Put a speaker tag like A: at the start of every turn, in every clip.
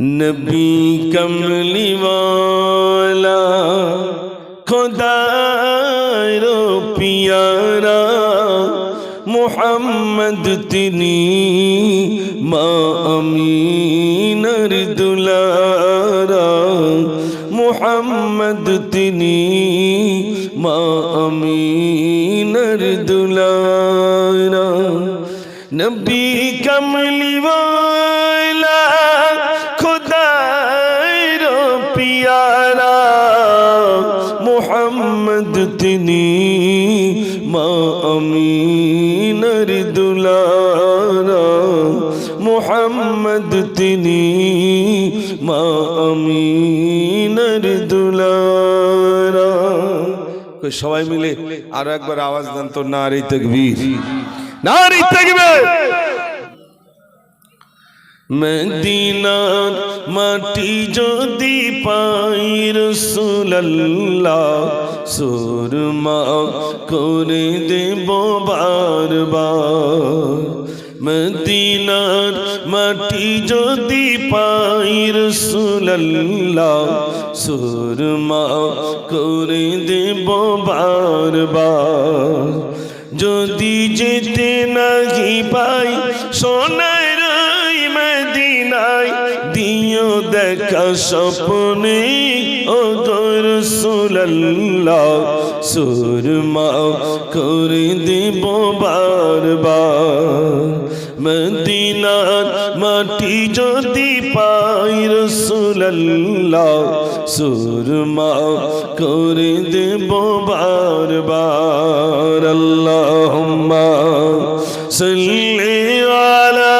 A: نبی کملی والا خدا رو پیارا محمد تنی ماں امینر دلارا محمد تنی ماں امینر دلارا نبی کملی তিনি মা আমিনার দুলারা। সবাই মিলে আরও একবার আওয়াজ দেন তো নারী তকবীর। নারী তকবীর! মদিনার মাটি যদি পাই রসুল্লাহ সুরমা করে দেব বারবার। মদিনার মাটি যদি পাই রসুল্লাহ সুরমা করে দেব বারবার। যদি যেতে নাহি পাই সোনার ওই মদিনায়, দিও দেখা স্বপ্নে, ও রসুল্লাহ সুরমা করে দেব বারবার। মদিনার মাটি যদি পাই রসুল্লাহ সুরমা করে দেব বারবার। আল্লাহুম্মা সাল্লি আলা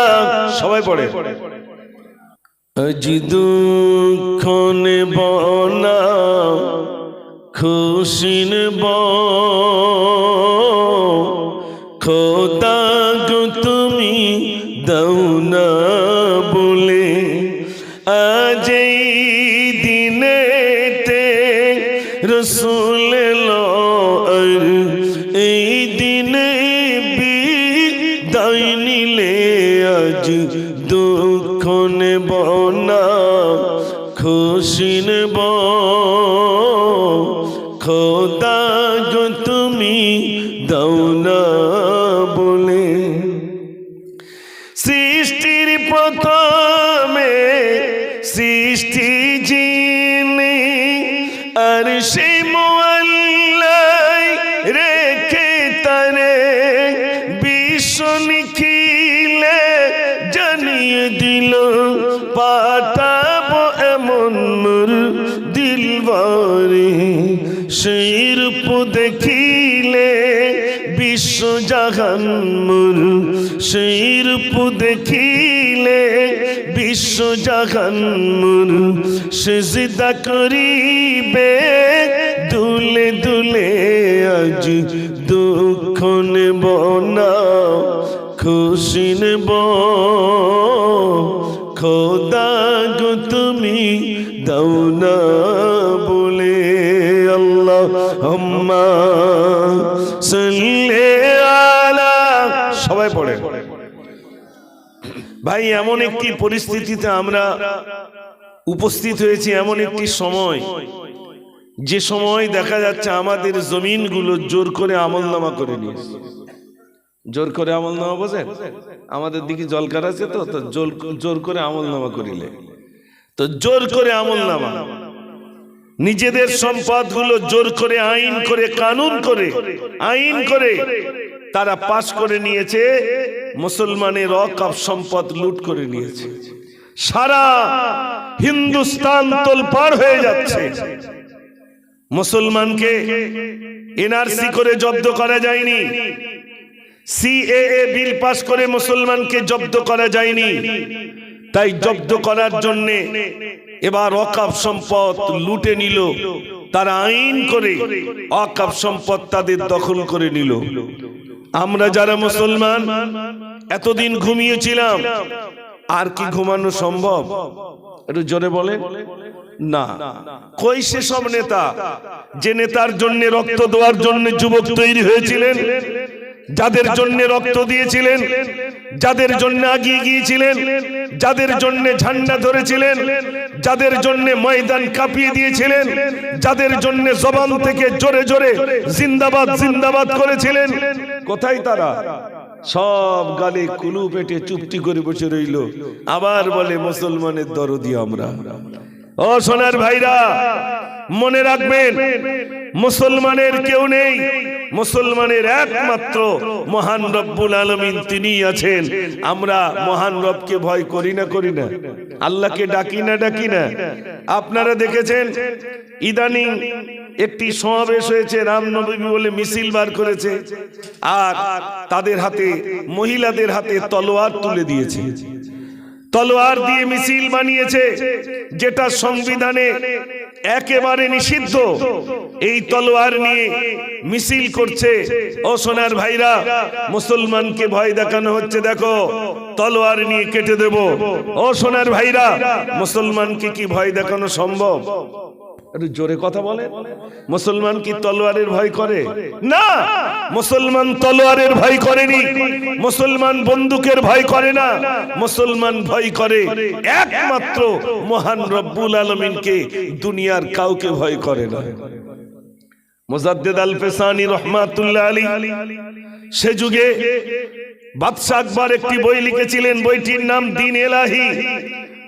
A: সবাই পড়ে। আজ দুঃখ বনা না খুশি নেব খোদা এই দিনেতে রসুল এলো সেই রূপ দেখিলে বিশ্ব জাহান মুর সেই রূপ দেখিলে বিশ্ব জাহান মুর সেজদা করিবে দুলে দুলে আজ দুঃখ নেব না, খুশি নেব। খোদা গো তুমি দাও ভাই, এমন একটি পরিস্থিতিতে আমরা উপস্থিত হয়েছি এমন একটি সময়। যে সময় দেখা যাচ্ছে আমাদের জমিনগুলো জোর করে আমলনামা করে নিয়েছে। জোর করে আমলনামা বোঝেন? আমাদের দিকে জলকার আছে তো জোর জোর করে আমলনামা করিলে। তো জোর করে আমলনামা। নিজেদের সম্পদগুলো জোর করে আইন করে কানুন করে আইন করে তারা পাশ করে নিয়েছে মুসলমানের অকাপ সম্পদ লুট করে নিয়েছে। সারা হিন্দুস্তান তোলপাড় হয়ে যাচ্ছে। মুসলমানকে এনআরসি করে জব্দ করা যায়নি। সিএএ বিল পাস করে মুসলমানকে জব্দ করা যায়নি। তাই জব্দ করার জন্য এবার অকাপ সম্পদ লুটে নিল। তারা আইন করে অকাপ সম্পদ তাদের দখল করে নিল। আমরা যারা মুসলমান, এতদিন ঘুমিয়েছিলাম। আর কি ঘুমানো সম্ভব? একটু জোরে বলে। না। কই সেসব নেতা যে নেতার জন্য রক্ত দেওয়ার জন্য যুবক তৈরি হয়েছিলেন? যাদের জন্য রক্ত দিয়েছিলেন? যাদের জন্য আগিয়ে গিয়েছিলেন, যাদের জন্য ঝান্ডা ধরেছিলেন, যাদের জন্য ময়দান কাঁপিয়ে দিয়েছিলেন, যাদের জন্য জবান থেকে জোরে জোরে জিন্দাবাদ জিন্দাবাদ করেছিলেন। কোথায় তারা? সব গালে কুলু পেটে চুপটি করে বসে রইল। আবার বলে, মুসলমানের দরদি আমরা। ও সোনার ভাইরা মনে রাখবেন, মুসলমানের কেউ নেই, মুসলমানের একমাত্র মহান রব্বুল আলমিন তিনি আছেন। আমরা মহান রবকে ভয় করি না করি না। আল্লাহকে ডাকি না ডাকি না। আপনারা দেখেছেন, ইদানিং একটি সমাবেশ হয়েছে রামনবী বলে মিছিল বার করেছে, আর তাদের হাতে, মহিলাদের হাতে তলোয়ার তুলে দিয়েছে। তলোয়ার দিয়ে মিছিল বানিয়েছে, যেটা সংবিধানে একেবারে নিষিদ্ধ। এই তলোয়ার নিয়ে মিছিল করছে। ও সোনার ভাইরা, মুসলমানকে ভয় দেখানো হচ্ছে, দেখো, তলোয়ার নিয়ে কেটে দেব। ও সোনার ভাইরা, মুসলমানকে কি ভয় দেখানো সম্ভব? একটু জোরে কথা বলে। মুসলমান কি তলোয়ারের ভয় করে? না! মুসলমান তলোয়ারের ভয় করেনি। মুসলমান বন্দুকের ভয় করে না। মুসলমান ভয় করে একমাত্র মহান রব্বুল আলমিনকে দুনিয়ার কাউকে ভয় করে না। মোজাদ্দেদ আল ফেসানি রহমাতুল্লাহ আলী সে যুগে বাদশাহ আকবর একটি বই লিখেছিলেন। বইটির নাম দিন এলাহি।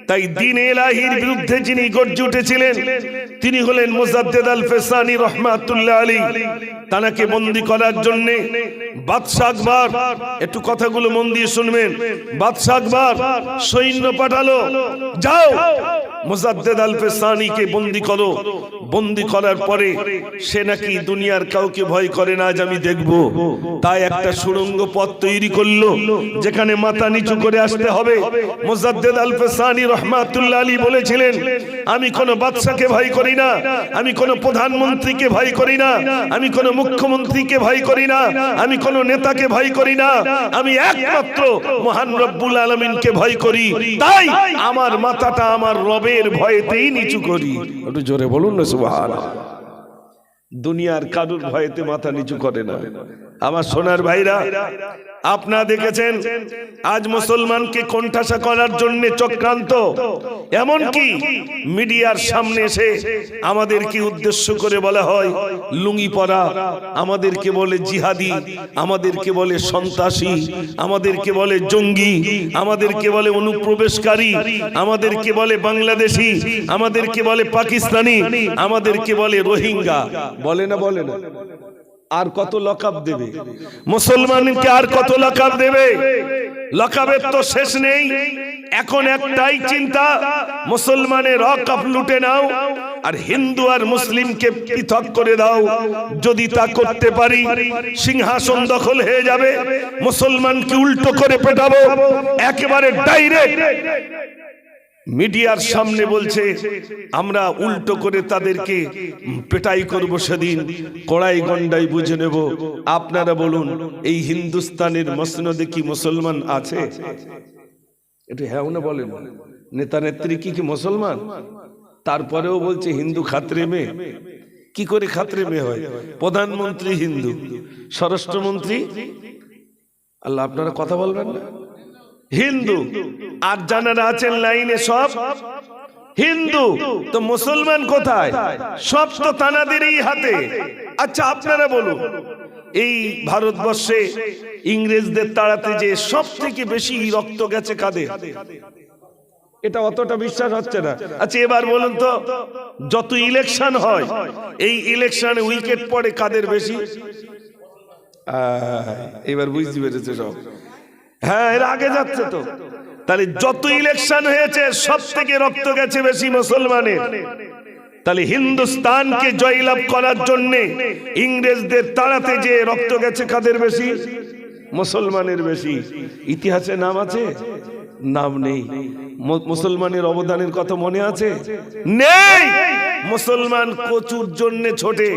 A: তাই দিন এলাহির বিরুদ্ধে যিনি গর্জে উঠেছিলেন, তিনি হলেন মোজাদ্দেদ আল ফেসানি রহমাতুল্লাহ আলী তানাকে বন্দি করার জন্য আকবর, একটু কথাগুলো মন দিয়ে শুনবেন। বাদশাহ আকবর, সৈন্য পাঠালো, যাও, মোজাদ্দেদ আল ফেসানিকে বন্দি করো। বন্দি করার পরে সে নাকি দুনিয়ার কাউকে ভয় করে না আজ আমি দেখব। তাই একটা সুড়ঙ্গ পথ তৈরি করল, যেখানে মাথা নিচু করে আসতে হবে। মোজাদ্দেদ আল ফেসানি রহমাতুল্লাহ আলী বলেছিলেন আমি কোনো বাদশাকে ভয় করি না আমি কোনো প্রধানমন্ত্রীকে ভয় করি না আমি কোনো মুখ্যমন্ত্রীকে ভয় করি না আমি কোনো নেতাকে ভয় করি না আমি একমাত্র মহান রব্বুল আলমিনকে ভয় করি তাই আমার মাথাটা আমার রবের ভয়েতেই নিচু করি। একটু জোরে বলুন না দুনিয়ার কারুর ভয়েতে মাথা নিচু করে না। আমার সোনার ভাইরা আপনারা দেখেছেন? আজ মুসলমানকে কোণঠাসা করার জন্য চক্রান্ত। এমনকি মিডিয়ার সামনে এসে আমাদেরকে উদ্দেশ্য করে বলা হয়, লুঙ্গি পরা, আমাদেরকে বলে জিহাদি, আমাদেরকে বলে সন্ত্রাসী, আমাদেরকে বলে জঙ্গি, আমাদেরকে বলে অনুপ্রবেশকারী, আমাদেরকে বলে বাংলাদেশি, আমাদেরকে বলে পাকিস্তানি, আমাদেরকে বলে রোহিঙ্গা। বলে না বলে না? আর কত লকাব দেবে? মুসলমানকে আর কত লকাব দেবে? লকাবের তো শেষ নেই। এখন একটাই চিন্তা মুসলমানের অকাপ লুটে নাও আর হিন্দু আর মুসলিমকে পৃথক করে দাও। যদি তা করতে পারি সিংহাসন দখল হয়ে যাবে। মুসলমানকে উল্টো করে পেটাবো। একেবারে ডাইরেক্ট মিডিয়ার সামনে বলছে আমরা উল্টো করে তাদেরকে পেটাই করব সেদিন। কড়াই গন্ডাই বুঝে নেব। আপনারা বলুন এই হিন্দুস্তানের মসনদে কি মুসলমান আছে? একটু হ্যাঁ না বলেন। নেতা নেত্রী কি কি মুসলমান? তারপরেও বলছে হিন্দু খাত্রে মেয়ে। কি করে খাত্রে মেয়ে হয়? প্রধানমন্ত্রী হিন্দু। স্বরাষ্ট্রমন্ত্রী? আল্লাহ আপনারা কথা বলবেন না? হিন্দু। আর জানারা আছেন লাইনে সব? হিন্দু। তো মুসলমান কোথায়? সব তো তানাদেরই হাতে। আচ্ছা আপনারা বলুন, এই ভারতবর্ষে ইংরেজদের তাড়াতে যে সব থেকে বেশি রক্ত গেছে কাদের? এটা অতটা বিশ্বাস হচ্ছে না। আচ্ছা এবার বলুন তো, যত ইলেকশন হয়, এই ইলেকশনে উইকেট পড়ে কাদের বেশি? এবার বুঝতে পেরেছে সব। হ্যাঁ এর আগে যাচ্ছে তো। তাহলে যত ইলেকশন হয়েছে, সব থেকে রক্ত গেছে বেশি মুসলমানের। তাহলে হিন্দুস্তানকে জয়লাভ করার জন্য ইংরেজদের তাড়াতে যে রক্ত গেছে কাদের বেশি? মুসলমানের বেশি। ইতিহাসে নাম আছে? নাম নেই। মুসলমানের অবদানের কথা মনে আছে? নেই! মুসলমান কচুর জন্য ছোটে,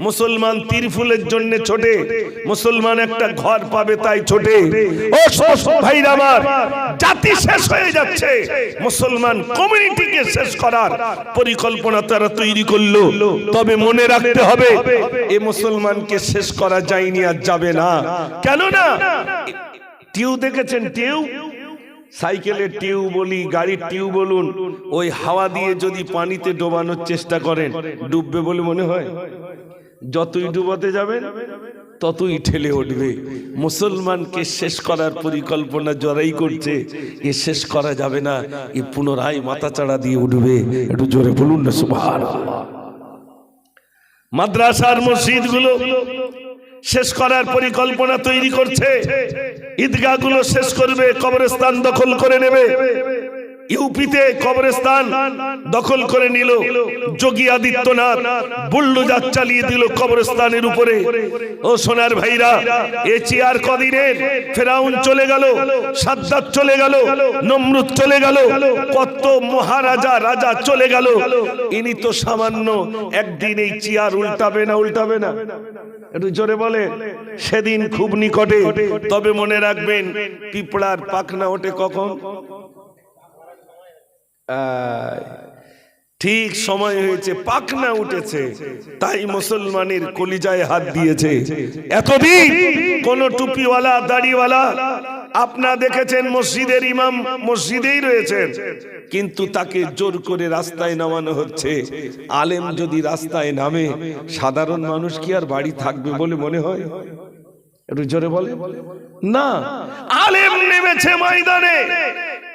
A: মুসলমান তিরফুলের জন্য ছোটে, মুসলমান একটা ঘর পাবে তাই ছোটে। ও ভাইরা আমার, জাতি শেষ হয়ে যাচ্ছে। মুসলমান কমিউনিটিকে শেষ করার পরিকল্পনা তারা তৈরি করল। তবে মনে রাখতে হবে, এ মুসলমানকে শেষ করা যায়নি আর যাবে না। কেন না টিউ দেখেছেন টিউ? সাইকেলের টিউ বলি, গাড়ির টিউ বলুন, ওই হাওয়া দিয়ে যদি পানিতে ডোবানোর চেষ্টা করেন, ডুববে বলে মনে হয়? যতই ডুবাতে যাবেন, ততই ঠেলে উঠবে। মুসলমানকে শেষ করার পরিকল্পনা জড়াই করছে, এ শেষ করা যাবে না, এ পুনরায় মাথাচাড়া দিয়ে উঠবে। একটু জোরে বলুন না সুভার মাদ্রাসার মসজিদগুলো শেষ করার পরিকল্পনা তৈরি করছে। ঈদগাহগুলো শেষ করবে কবরস্থান দখল করে নেবে। ইউপিতে কবরস্থান দখল করে নিল যোগী আদিত্যনাথ। বুল্ডোজার চালিয়ে দিল কবরস্থানের উপরে। ও সোনার ভাইরা, এ চেয়ার কদিনের? ফেরাউন চলে গেল, সাদ্দাত চলে গেল, নমরুদ চলে গেল, কত মহারাজা, রাজা চলে গেল। ইনি তো সামান্য একদিন এই চেয়ার উল্টাবে না উল্টাবে না। একটু জোরে বলে, সেদিন খুব নিকটে। তবে মনে রাখবেন, পিঁপড়ার পাখনা ওঠে কখন? ঠিক সময় হয়েছে পাকনা উঠেছে, তাই মুসলমানের কলিজায় হাত দিয়েছে। এতদিন কোন টুপিওয়ালা, দাড়িওয়ালা, আপনা দেখেছেন, মসজিদের ইমাম মসজিদেই রয়েছেন, কিন্তু তাকে জোর করে রাস্তায় নামানো হচ্ছে। আলেম যদি রাস্তায় নামে, সাধারণ মানুষ কি আর বাড়ি থাকবে বলে মনে হয়? জোরে বলে না, আলেম নেমেছে ময়দানে।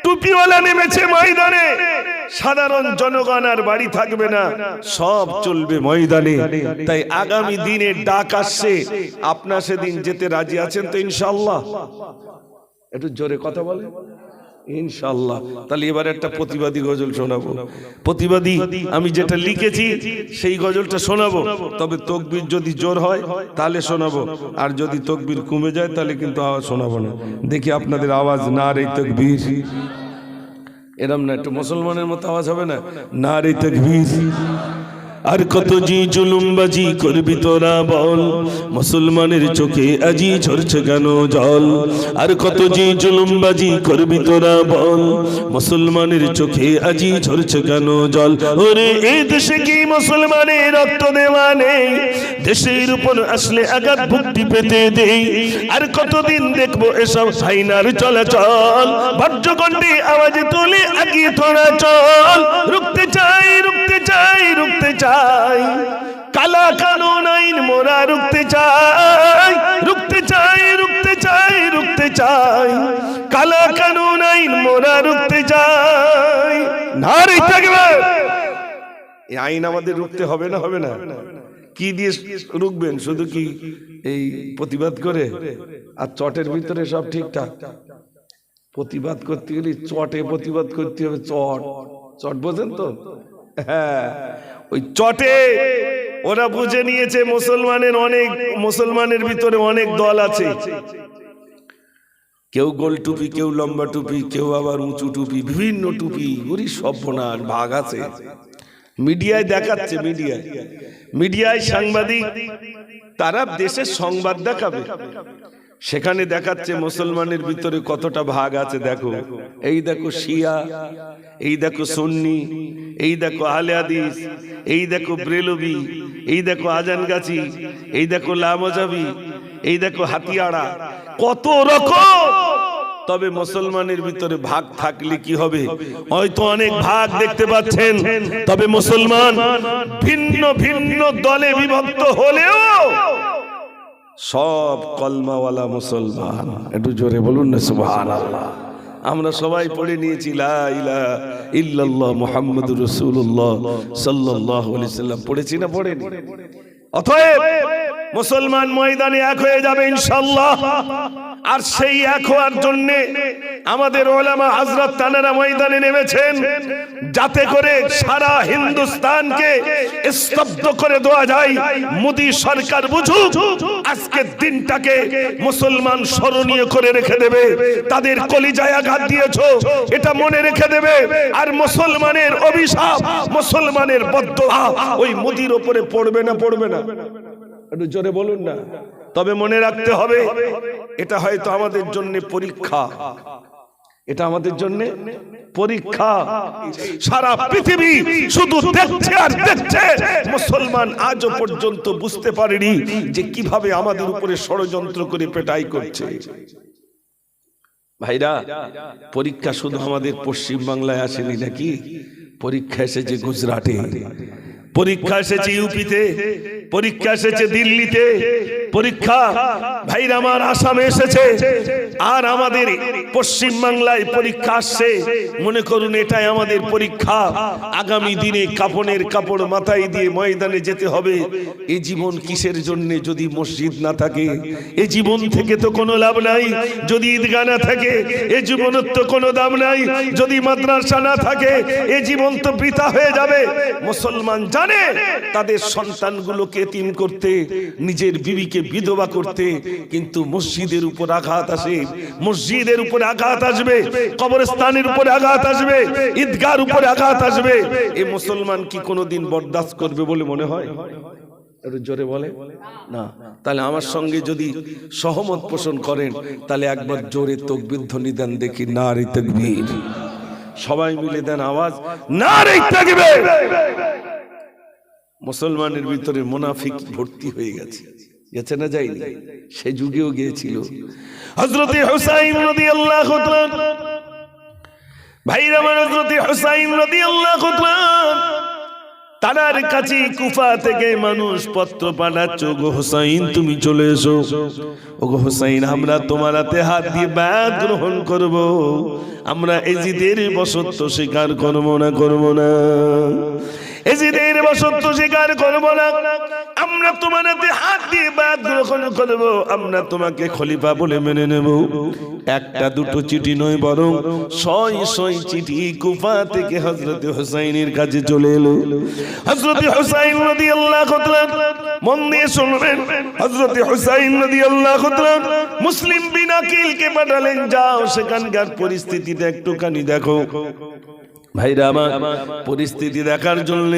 A: টুপিওয়ালা নেমেছে ময়দানে। সাধারণ জনগণ আর বাড়ি থাকবে না। সব চলবে ময়দানে। তাই আগামী দিনে ডাক আসছে। আপনার সেদিন যেতে রাজি আছেন তো ইনশাল্লাহ একটু জোরে কথা বলে ইনশাল্লাহ তাহলে এবার একটা প্রতিবাদী গজল শোনাবো। প্রতিবাদী, আমি যেটা লিখেছি, সেই গজলটা শোনাবো। তবে তকবির যদি জোর হয়, তাহলে শোনাবো। আর যদি তকবির কমে যায়, তাহলে কিন্তু আওয়াজ শোনাবো না। দেখি আপনাদের আওয়াজ, না রে তকবির। এরম না, একটু মুসলমানের মতো আওয়াজ হবে না? না রে তকবির। আর কত জি জুলুমবাজি করবি তোরা বল? মুসলমানের চোখে আজি ঝরছে কেন জল? আর কত জি জুলুমবাজি করবি তোরা বল? মুসলমানের চোখে আজি ঝরছে কেন জল? ওরে এই দেশে কি মুসলমানের রক্ত দেওয়া নেই? দেশের উপর আসলে আঘাত ভক্তি পেতে দেই। আর কতদিন দেখব এসব হাইনার চলাচল? বজ্রকণ্ঠে আওয়াজে তুলে আগিয়ে তোরা চল। রুখতে চাই রুখতে চাই রুখতে চাই। কালা কানুন আইন মোরা রুখতে চাই। রুখতে চাই রুখতে চাই রুখতে চাই। কালা কানুন আইন মোরা রুখতে চাই। নারী থাকবে। এই আইন আমাদের রুখতে হবে না হবে না? কি দিয়ে রুখবেন? শুধু কি এই প্রতিবাদ করে? আর চটের ভিতরে সব ঠিকঠাক? প্রতিবাদ করতে গেলে চটে প্রতিবাদ করতে হবে, চট। চট বোঝেন তো? হ্যাঁ। ওই চটে। ওরা বুঝে নিয়েছে মুসলমানের অনেক মুসলমানের ভিতরে অনেক দল আছে। কেউ গোল টুপি, কেউ লম্বা টুপি, কেউ আবার উঁচু টুপি, বিভিন্ন টুপি, ওরই সভ্যনাশ ভাগ আছে। মিডিয়ায় দেখাচ্ছে মিডিয়ায় মিডিয়ায় সাংবাদিক, তারা দেশের সংবাদ দেখাবে। সেখানে দেখাচ্ছে মুসলমানের ভিতরে কতটা ভাগ আছে দেখো। এই দেখো শিয়া, এই দেখো সুন্নি, এই দেখো আহলে হাদিস, এই দেখো ব্রেলবি, এই দেখো আজানগাছি এই দেখো লামজাবি, এই দেখো হাতিয়াড়া কত রকম! তবে মুসলমানের ভিতরে ভাগ থাকলে কি হবে? হয়তো অনেক ভাগ দেখতে পাচ্ছেন, তবে মুসলমান ভিন্ন ভিন্ন দলে বিভক্ত হলেও সব কলমাওয়ালা মুসলমান। একটু জোরে বলুন না সুবহান আমরা সবাই পড়ে নিয়েছি ইল্লাল্লাহ মোহাম্মদ রসুল্লাহ সাল্লাহ পড়েছি না পড়েনি? অতএব মুসলমান ময়দানে এক হয়ে যাবে ইনশাল্লাহ আর সেই এক হওয়ার জন্য আমাদের ওলামা হযরত তানারা ময়দানে নেমেছেন, যাতে করে সারা হিন্দুস্তানকে স্তব্ধ করে দেওয়া যায়। মোদি সরকার বুঝুক, আজকের দিনটাকে মুসলমান স্মরণীয় করে রেখে দেবে। তাদের কলিজায় আঘাত দিয়েছ, এটা মনে রেখে দেবে। আর মুসলমানের অভিশাপ, মুসলমানের বদদোয়া ওই মোদির ওপরে পড়বে না পড়বে না। একটু জোরে বলুন না। তবে মনে রাখতে হবে, এটা হয়তো আমাদের জন্য পরীক্ষা। এটা আমাদের জন্য পরীক্ষা। সারা পৃথিবী শুধু দেখছে আর দেখছে। মুসলমান আজও পর্যন্ত বুঝতে পারেনি যে কীভাবে আমাদের উপরে ষড়যন্ত্র করে পেটাই করছে। ভাইরা, পরীক্ষা শুধু আমাদের পশ্চিম বাংলায় আসেনি নাকি? পরীক্ষা এসেছে গুজরাটে। পরীক্ষা এসেছে ইউপিতে, পরীক্ষা এসেছে দিল্লিতে, পরীক্ষা, ভাইরা আমার আসামে এসেছে, আর আমাদের পশ্চিম বাংলায় পরীক্ষা আসছে। মনে করুন, এটাই আমাদের পরীক্ষা। আগামী দিনে কাপনের কাপড় মাথায় দিয়ে ময়দানে যেতে হবে। এই জীবন কিসের জন্য যদি মসজিদ না থাকে? এ জীবন থেকে তো কোনো লাভ নাই। যদি ঈদগা না থাকে, এ জীবনের তো কোনো দাম নাই। যদি মাদ্রাসা না থাকে, এ জীবন তো বৃথা হয়ে যাবে। মুসলমান জানে? তাদের সন্তানগুলোকে তিন করতে, নিজের বিবিকে বিধবা করতে, কিন্তু মসজিদের উপর আঘাত আসে। মসজিদের উপরে আঘাত আসবে, কবরস্থানের উপরে আঘাত আসবে, ঈদগার উপরে আঘাত আসবে। এই মুসলমান কি কোনোদিন বরদাস্ত করবে বলে মনে হয়? জোরে বলে। না। তাহলে আমার সঙ্গে যদি সহমত পোষণ করেন, তাহলে একবার জোরে তকবির ধ্বনি দেন দেখি না রে তকবীর। সবাই মিলে দেন আওয়াজ না রে তকবীর! মুসলমানের ভিতরে মুনাফিক ভর্তি হয়ে গেছে। গেছে না যায়নি? সে যুগেও গিয়েছিল। হজরতে হুসাইন রাদিয়াল্লাহু তাআলা ভাইরা হজরতে হুসাইন রাদিয়াল্লাহু তাআলা তার কাছে কুফা থেকে মানুষ পত্র পাঠাচ্ছ গো হোসাইন, তুমি চলে এসো। ও গো হোসাইন, আমরা তোমার হাতে হাত দিয়ে ব্যাগ গ্রহণ করব। আমরা এজিদের বসত্ব স্বীকার করব না করব না। এজিদের কাছে চলে এলো। হজরত হুসাইন রাদিয়াল্লাহু তাআলা মন দিয়ে শুনবেন। হজরত হুসাইন রাদিয়াল্লাহু তাআলা মুসলিম বিন আকিলকে পাঠালেন, যাও সেখানকার পরিস্থিতিটা একটুখানি দেখো। ভাইরা আমার, পরিস্থিতি দেখার জন্য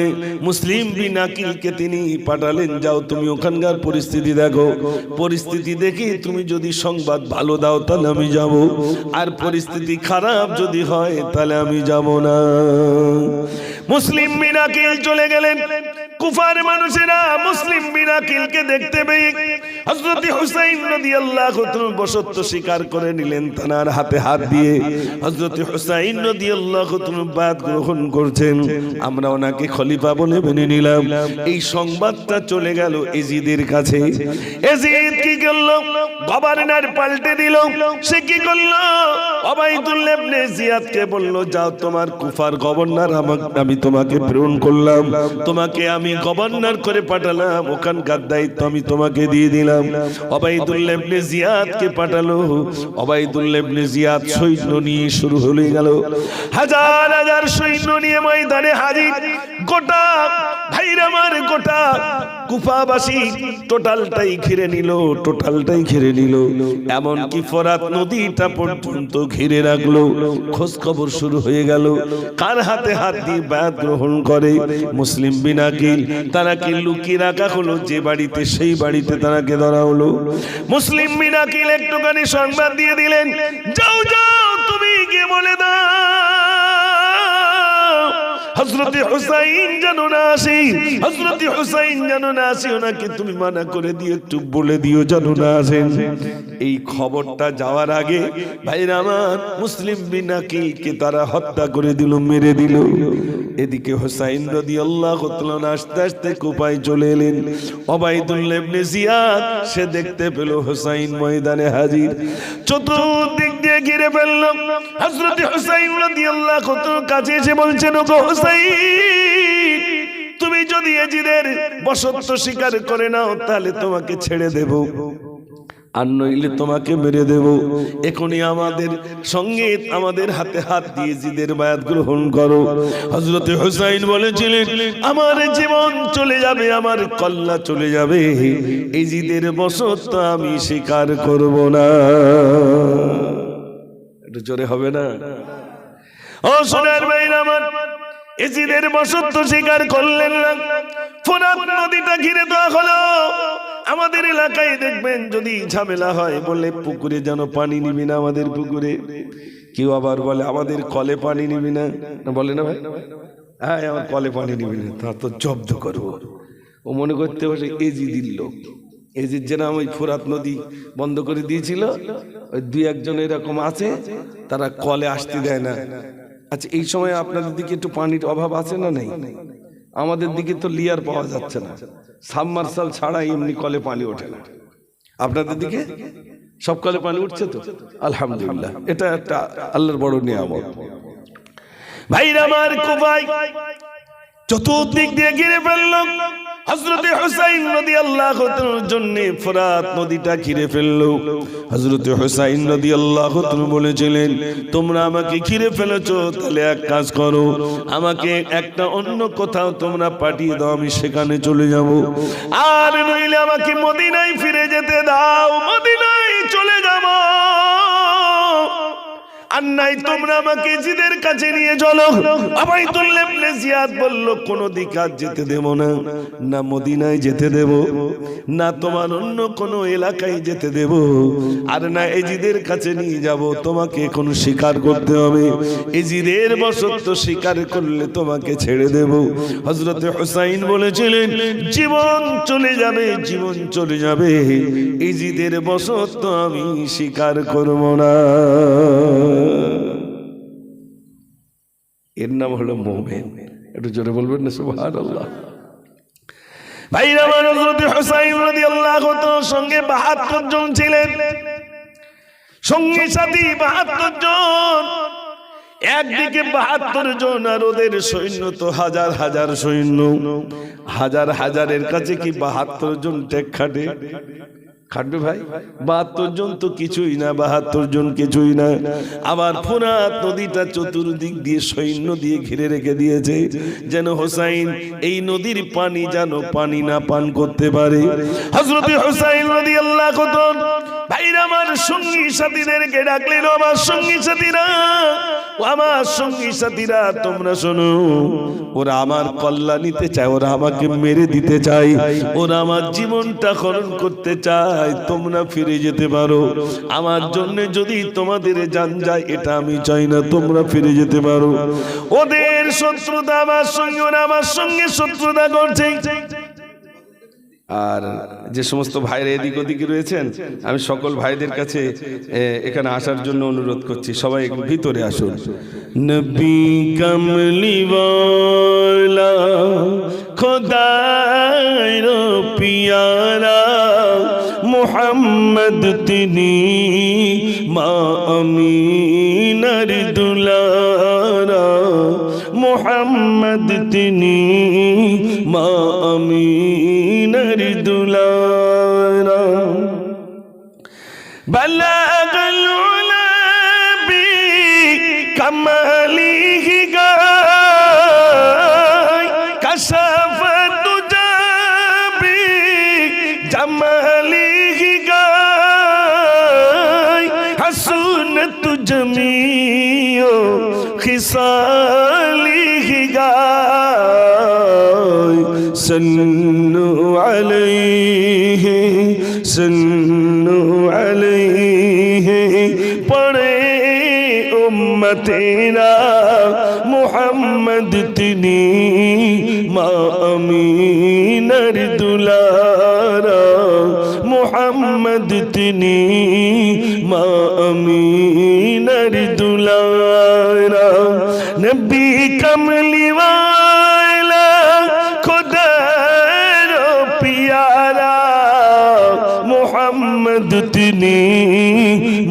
A: মুসলিম বিন আকিলকে তিনি পাঠালেন, যাও তুমি ওখানকার পরিস্থিতি দেখো। পরিস্থিতি দেখে তুমি যদি সংবাদ ভালো দাও, তাহলে আমি যাব। আর পরিস্থিতি খারাপ যদি হয়, তাহলে আমি যাব না। মুসলিম বিন আকিল চলে গেলেন। কুফার মানুষেরা মুসলিম বিন আকিলকে দেখতে পেয়ে হযরত হুসাইন রাদিয়াল্লাহু তাআলা বসত্ব স্বীকার করে নিলেন তার হাতে হাত দিয়ে। হযরত হুসাইন রাদিয়াল্লাহু তাআলা বাদ গ্রহণ করছেন। আমরা ওনাকে খলিফা বলে মেনে নিলাম। এই সংবাদটা চলে গেল এজিদের কাছে। এজিদ কি করল? গভর্নর পাল্টে দিল। সে কি করল? ওবাইদুল্লাহ ইবনে জিয়াদকে বলল, যাও তোমার কুফার গভর্নর আমাকে, আমি তোমাকে প্রেরণ করলাম। তোমাকে আমি গভর্নর করে পাঠালাম। ওখানকার দায়িত্ব আমি তোমাকে দিয়ে দিলাম। ওবাইদুল্লাহ ইবনে জিয়াদকে পাঠালো। ওবাইদুল্লাহ ইবনে জিয়াদ সৈন্য নিয়ে শুরু হয়ে গেল। হাজার হাজার সৈন্য নিয়ে ময়দানে হাজির। গোটা ভাইরা আমার গোটা কুফাবাসী টোটালটাই ঘিরে নিল, টোটালটাই ঘিরে নিল। এমন কি ফরাত নদীটা পর্যন্ত ঘিরে রাখল। খোঁজ খবর শুরু হয়ে গেল। কার হাতে হাত দিয়ে বায়াত গ্রহণ করে? মুসলিম বিনাকিল তারাকে লুকিয়ে রাখা হলো? যে বাড়িতে সেই বাড়িতে তারাকে ধরা হলো। মুসলিম বিনাকিল একটুখানি সংবাদ দিয়ে দিলেন, যাও যাও, তুমি গিয়ে বলে দাও। হজরত হুসাইন যেন না আসি হজরত হুসাইন যেন না আসি ওনাকে তুমি মানা করে দিয়ে একটু বলে দিও যেন না আসেন। এই খবরটা যাওয়ার আগে ভাইরা আমার মুসলিম বিনাকিলকে তারা হত্যা করে দিল মেরে দিল। এদিকে হোসাইন রদি আল্লাহ কতলন আস্তে আস্তে কোপায় চলে এলেন। অবাইদুল্লাহ ইবনে জিয়াদ সে দেখতে পেল হোসাইন ময়দানে হাজির। চতুর্দিক দিয়ে ঘিরে হযরত হোসাইন রাদিয়াল্লাহু তাআলা কাছে এসে বলছেন, ওগো হোসাইন, তুমি যদি এজিদের বসত্ব স্বীকার করে নাও, তাহলে তোমাকে ছেড়ে দেব। আর নইলে তোমাকে মেরে দেব। এখনই আমাদের সঙ্গে আমাদের হাতে হাত দিয়ে জিদের বায়াত গ্রহণ করো। হজরত হুসাইন বলেছিলেন, আমার জীবন চলে যাবে, আমার কল্লা চলে যাবে। এই জিদের বসত আমি স্বীকার করব না। একটু জোরে হবে না? ও সোনার ভাইরা আমার এজিদের বসত্ব স্বীকার করলেন না। ফোরাত নদীটা ঘিরে দেওয়া হলো। আমাদের এলাকায় দেখবেন যদি ঝামেলা হয়, বলে পুকুরে যেন পানি নিবি না আমাদের পুকুরে। কেউ আবার বলে, আমাদের কলে পানি নিবি না। না বলে না ভাই? হ্যাঁ আমার কলে পানি নিবি না। তা তো জব্দ করব। ও মনে করতে পারে এজিদির লোক। এই যে যেরকম ওই ফোরাত নদী বন্ধ করে দিয়েছিল, ওই দুই একজন এরকম আছে, তারা কলে আসতে দেয় না। আচ্ছা এই সময় আপনাদের দিকে একটু পানির অভাব আছে না নেই? আমাদের দিকে তো লিয়ার পাওয়া যাচ্ছে না। সাবমার্সাল ছাড়া এমনি কলে পানি ওঠে না। আপনাদের দিকে? সব কলে পানি উঠছে তো? আলহামদুলিল্লাহ। এটা একটা আল্লাহর বড় নিয়ামত। ভাইরা আমার কোবাই, চতুর্দিক দিয়ে ঘিরে ফেলল। হজরতে হুসাইন নদী আল্লাহ জন্য ফোরাত নদীটা ঘিরে ফেলল। হজরতে হুসাইন নদী আল্লাহ বলেছিলেন, তোমরা আমাকে ঘিরে ফেলেছো, তাহলে এক কাজ করো, আমাকে একটা অন্য কোথাও তোমরা পাঠিয়ে দাও, আমি সেখানে চলে যাব। আর নইলে আমাকে মদিনায় ফিরে যেতে দাও, মদিনায় আর নাই তোমরা আমাকে জিদের কাছে নিয়ে চলো। আবাই তুললে জিয়াদ বলল, কোন দিক আর যেতে দেব না না মদিনায় যেতে দেব, না তোমার অন্য কোন এলাকায় যেতে দেব, আর না এজিদের কাছে নিয়ে যাব, তোমাকে এখন স্বীকার করতে হবে। এজিদের বসত্ব স্বীকার করলে তোমাকে ছেড়ে দেব। হজরতে হোসাইন বলেছিলেন, জীবন চলে যাবে, জীবন চলে যাবে, এজিদের বসত্ব আমি স্বীকার করব না। এর নাম হলো মোমেন। একটু জোরে বলবেন না আল্লাহ ভাইরা সঙ্গে 72 জন ছিলেন। সঙ্গী সাথী 72 জন। একদিকে বাহাত্তর জন আর ওদের সৈন্য তো হাজার হাজার সৈন্য। হাজার হাজারের কাছে কি বাহাত্তর জন টেক খাটে খাটবে ভাই? বাহাত্তর জন তো কিছুই না, বাহাত্তর জন কিছুই না। আবার ফোরাত নদীটা চতুর্দিক দিয়ে সৈন্য দিয়ে ঘিরে রেখে দিয়েছে, যেন হোসাইন এই নদীর পানি যেন পানি না পান করতে পারে। হজরত হোসাইন নদী আল্লাহ কত আমার সঙ্গী সাথীরা তোমরা শোনো আমার নিতে চায় আমাকে মেরে দিতে চায় আমার জীবনটা করতে চায়, তোমরা ফিরে যেতে পারো। আমার জন্য যদি তোমাদের জান যায়, এটা আমি চাই না, তোমরা ফিরে যেতে পারো। ওদের শত্রুতা আমার সঙ্গে, ওরা আমার সঙ্গে শত্রুতা করছে। আর যে সমস্ত ভাইরা এদিক ওদিকে রয়েছেন, আমি সকল ভাইদের কাছে এখানে আসার জন্য অনুরোধ করছি, সবাই ভিতরে আসুন। নবী কমলিওয়ালা খোদার পিয়ারা, মোহাম্মদ তিনি মা আমিনার দুলারা, মোহাম্মদ তিনি মা صلوا عليه صلوا عليه পড়ে উম্মতেরা মুহাম্মদ তিনি মা আমিনার দুলারা মুহাম্মদ তিনি মা আমিনার দুলারা নবী কমলি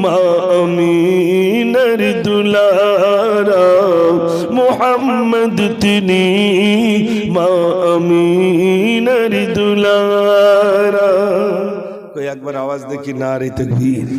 A: মা আমিনার দুলারা, মোহাম্মদ তিনি মা আমিনার দুলারা। কই একবার আওয়াজ দেখি না রে তকবীর।